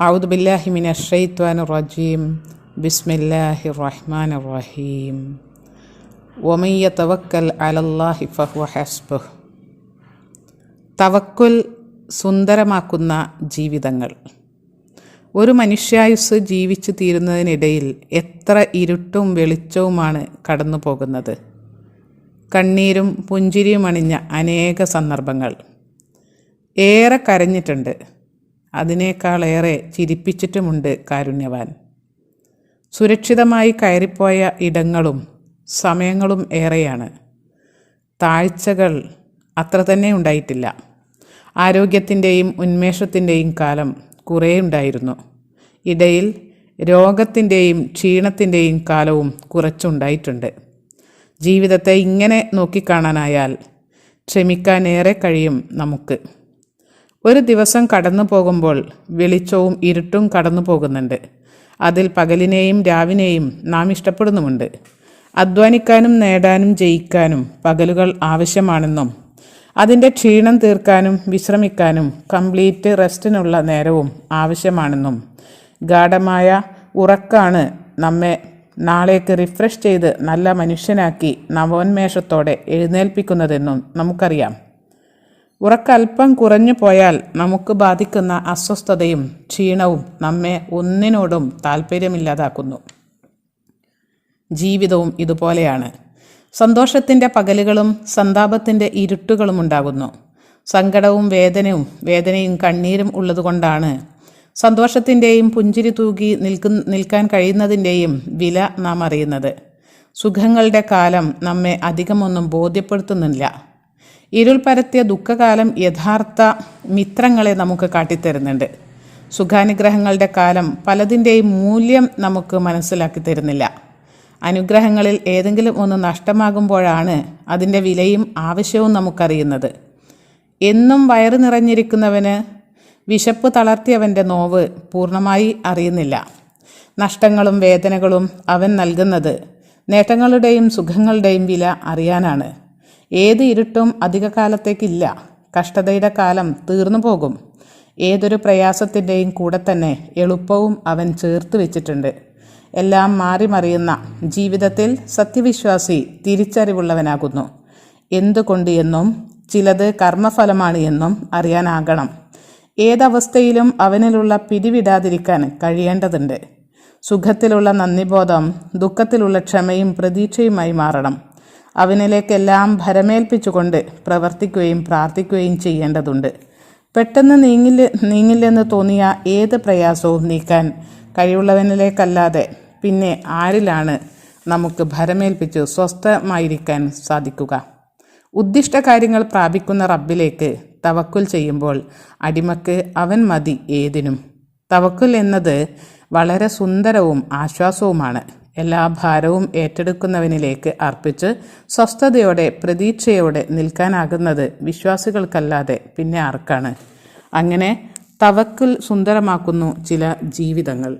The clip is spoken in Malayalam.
അവുദ് ബില്ലാഹി മിന റജീം. ബിസ്മില്ലാഹി റഹ്മാൻ റഹീം. ഒമയ്യ തവക്കൽ അലല്ലാഹി ഫഹു ഹസ്ബുഹ്. തവക്കുൽ സുന്ദരമാക്കുന്ന ജീവിതങ്ങൾ. ഒരു മനുഷ്യായുസ് ജീവിച്ചു തീരുന്നതിനിടയിൽ എത്ര ഇരുട്ടും വെളിച്ചവുമാണ് കടന്നു പോകുന്നത്. കണ്ണീരും പുഞ്ചിരിയും അണിഞ്ഞ അനേക സന്ദർഭങ്ങൾ. ഏറെ കരഞ്ഞിട്ടുണ്ട്. അതിനേക്കാളേറെ ചിരിപ്പിച്ചിട്ടുമുണ്ട് കാരുണ്യവാൻ. സുരക്ഷിതമായി കയറിപ്പോയ ഇടങ്ങളും സമയങ്ങളും ഏറെയാണ്. താഴ്ചകൾ അത്ര തന്നെ ഉണ്ടായിട്ടില്ല. ആരോഗ്യത്തിന്റെയും ഉന്മേഷത്തിന്റെയും കാലം കുറേ ഉണ്ടായിരുന്നു. ഇടയിൽ രോഗത്തിന്റെയും ക്ഷീണത്തിന്റെയും കാലവും കുറച്ചുണ്ടായിട്ടുണ്ട്. ജീവിതത്തെ ഇങ്ങനെ നോക്കിക്കാണാനായാൽ ക്ഷമിക്കാനേറെ കഴിയും നമുക്ക്. ഒരു ദിവസം കടന്നു പോകുമ്പോൾ വെളിച്ചവും ഇരുട്ടും കടന്നു പോകുന്നുണ്ട്. അതിൽ പകലിനെയും രാവിനെയും നാം ഇഷ്ടപ്പെടുന്നുമുണ്ട്. അധ്വാനിക്കാനും നേടാനും ജയിക്കാനും പകലുകൾ ആവശ്യമാണെന്നും അതിന്റെ ക്ഷീണം തീർക്കാനും വിശ്രമിക്കാനും കംപ്ലീറ്റ് റെസ്റ്റിനുള്ള നേരവും ആവശ്യമാണെന്നും ഗാഠമായ ഉറക്കാണ് നമ്മെ നാളേക്ക് റിഫ്രഷ് ചെയ്ത് നല്ല മനുഷ്യനാക്കി നവോന്മേഷത്തോടെ എഴുന്നേൽപ്പിക്കുന്നതെന്നും നമുക്കറിയാം. ഉറക്കൽപ്പം കുറഞ്ഞു പോയാൽ നമുക്ക് ബാധിക്കുന്ന അസ്വസ്ഥതയും ക്ഷീണവും നമ്മെ ഒന്നിനോടും താല്പര്യമില്ലാതാക്കുന്നു. ജീവിതവും ഇതുപോലെയാണ്. സന്തോഷത്തിന്റെ പകലുകളും സന്താപത്തിന്റെ ഇരുട്ടുകളും ഉണ്ടാകുന്നു. സങ്കടവും വേദനയും വേദനയും കണ്ണീരും ഉള്ളതുകൊണ്ടാണ് സന്തോഷത്തിന്റെയും പുഞ്ചിരി തൂകി നിൽക്കു നിൽക്കാൻ കഴിയുന്നതിന്റെയും വില നാം അറിയുന്നത്. സുഖങ്ങളുടെ കാലം നമ്മെ അധികമൊന്നും ബോധ്യപ്പെടുത്തുന്നില്ല. ഇരുൾ പരത്തിയ ദുഃഖകാലം യഥാർത്ഥ മിത്രങ്ങളെ നമുക്ക് കാട്ടിത്തരുന്നുണ്ട്. സുഖാനുഗ്രഹങ്ങളുടെ കാലം പലതിന്റെയും മൂല്യം നമുക്ക് മനസ്സിലാക്കി തരുന്നില്ല. അനുഗ്രഹങ്ങളിൽ ഏതെങ്കിലും ഒന്ന് നഷ്ടമാകുമ്പോഴാണ് അതിന്റെ വിലയും ആവശ്യവും നമുക്കറിയുന്നത്. എന്നും വയറ് നിറഞ്ഞിരിക്കുന്നവന് വിശപ്പ് തളർത്തിയവന്റെ നോവ് പൂർണമായി അറിയുന്നില്ല. നഷ്ടങ്ങളും വേദനകളും അവൻ നൽകുന്നത് നേട്ടങ്ങളുടെയും സുഖങ്ങളുടെയും വില അറിയാനാണ്. ഏത് ഇരുട്ടും അധിക കാലത്തേക്കില്ല കഷ്ടതയുടെ കാലം തീർന്നു പോകും. ഏതൊരു പ്രയാസത്തിന്റെയും കൂടെ തന്നെ എളുപ്പവും അവൻ ചേർത്ത് വെച്ചിട്ടുണ്ട്. എല്ലാം മാറിമറിയുന്ന ജീവിതത്തിൽ സത്യവിശ്വാസി തിരിച്ചറിവുള്ളവനാകുന്നു. എന്തുകൊണ്ട് എന്നും ചിലത് കർമ്മഫലമാണ് എന്നും അറിയാനാകണം. ഏതവസ്ഥയിലും അവനിലുള്ള പിടിവിടാതിരിക്കാൻ കഴിയേണ്ടതുണ്ട്. സുഖത്തിലുള്ള നന്ദിബോധം ദുഃഖത്തിലുള്ള ക്ഷമയും പ്രതീക്ഷയുമായി മാറണം. അവനിലേക്കെല്ലാം ഭരമേൽപ്പിച്ചുകൊണ്ട് പ്രവർത്തിക്കുകയും പ്രാർത്ഥിക്കുകയും ചെയ്യേണ്ടതുണ്ട്. പെട്ടെന്ന് നീങ്ങില്ല നീങ്ങില്ലെന്ന് തോന്നിയ ഏത് പ്രയാസവും നീക്കാൻ കഴിവുള്ളവനിലേക്കല്ലാതെ പിന്നെ ആരിലാണ് നമുക്ക് ഭരമേൽപ്പിച്ച് സ്വസ്ഥമായിരിക്കാൻ സാധിക്കുക? ഉദ്ദിഷ്ട കാര്യങ്ങൾ പ്രാപിക്കുന്ന റബ്ബിലേക്ക് തവക്കുൽ ചെയ്യുമ്പോൾ അടിമക്ക് അവൻ മതി ഏതിനും. തവക്കുൽ എന്നത് വളരെ സുന്ദരവും ആശ്വാസവുമാണ്. എല്ലാ ഭാരവും ഏറ്റെടുക്കുന്നവനിലേക്ക് അർപ്പിച്ച് സ്വസ്ഥതയോടെ പ്രതീക്ഷയോടെ നിൽക്കാനാകുന്നത് വിശ്വാസികൾക്കല്ലാതെ പിന്നെ ആർക്കാണ്? അങ്ങനെ തവക്കുൽ സുന്ദരമാക്കുന്നു ചില ജീവിതങ്ങൾ.